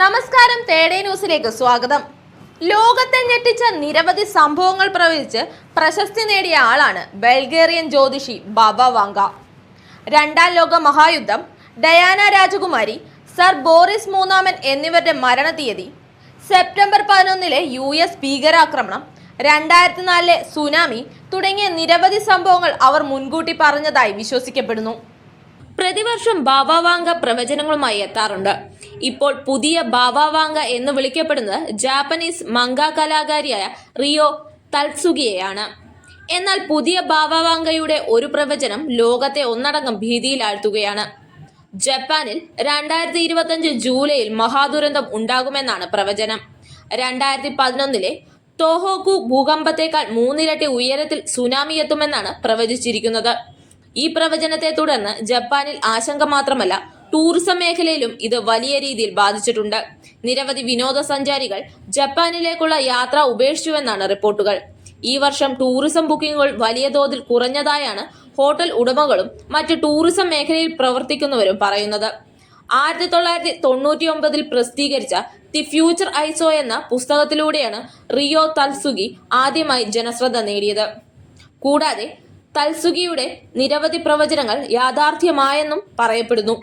നമസ്കാരം തേടേ ന്യൂസിലേക്ക് സ്വാഗതം. ലോകത്തെ ഞെട്ടിച്ച നിരവധി സംഭവങ്ങൾ പ്രവചിച്ച് പ്രശസ്തി നേടിയ ആളാണ് ബൾഗേറിയൻ ജ്യോതിഷി ബാബ വാങ്ക. രണ്ടാം ലോക മഹായുദ്ധം ഡയാന രാജകുമാരി സർ ബോറിസ് മൂന്നാമൻ എന്നിവരുടെ മരണതീയതി സെപ്റ്റംബർ പതിനൊന്നിലെ യു എസ് ഭീകരാക്രമണം രണ്ടായിരത്തി നാലിലെ സുനാമി തുടങ്ങിയ നിരവധി സംഭവങ്ങൾ അവർ മുൻകൂട്ടി പറഞ്ഞതായി വിശ്വസിക്കപ്പെടുന്നു. പ്രതിവർഷം ബാബ ബാബാവാങ്ക പ്രവചനങ്ങളുമായി എത്താറുണ്ട്. ഇപ്പോൾ പുതിയ ബാവാവാങ്ക എന്ന് വിളിക്കപ്പെടുന്നത് ജാപ്പനീസ് മംഗ കലാകാരിയായ റിയോ തൽസുഗിയെയാണ് എന്നാൽ പുതിയ ബാവാവാങ്കയുടെ ഒരു പ്രവചനം ലോകത്തെ ഒന്നടങ്കം ഭീതിയിലാഴ്ത്തുകയാണ് ജപ്പാനിൽ രണ്ടായിരത്തി ഇരുപത്തഞ്ച് ജൂലൈയിൽ മഹാദുരന്തം ഉണ്ടാകുമെന്നാണ് പ്രവചനം. രണ്ടായിരത്തി പതിനൊന്നിലെ തോഹോക്കു ഭൂകമ്പത്തേക്കാൾ മൂന്നിരട്ടി ഉയരത്തിൽ സുനാമി എത്തുമെന്നാണ് പ്രവചിച്ചിരിക്കുന്നത്. ഈ പ്രവചനത്തെ തുടർന്ന് ജപ്പാനിൽ ആശങ്ക മാത്രമല്ല ടൂറിസം മേഖലയിലും ഇത് വലിയ രീതിയിൽ ബാധിച്ചിട്ടുണ്ട്. നിരവധി വിനോദസഞ്ചാരികൾ ജപ്പാനിലേക്കുള്ള യാത്ര ഉപേക്ഷിച്ചുവെന്നാണ് റിപ്പോർട്ടുകൾ. ഈ വർഷം ടൂറിസം ബുക്കിംഗുകൾ വലിയ തോതിൽ കുറഞ്ഞതായാണ് ഹോട്ടൽ ഉടമകളും മറ്റ് ടൂറിസം മേഖലയിൽ പ്രവർത്തിക്കുന്നവരും പറയുന്നത്. ആയിരത്തി തൊള്ളായിരത്തി തൊണ്ണൂറ്റി ഒമ്പതിൽ പ്രസിദ്ധീകരിച്ച ദി ഫ്യൂച്ചർ ഐസോ എന്ന പുസ്തകത്തിലൂടെയാണ് റിയോ തൽസുഗി ആദ്യമായി ജനശ്രദ്ധ നേടിയത്. കൂടാതെ തൽസുഗിയുടെ നിരവധി പ്രവചനങ്ങൾ യാഥാർത്ഥ്യമായെന്നും പറയപ്പെടുന്നു.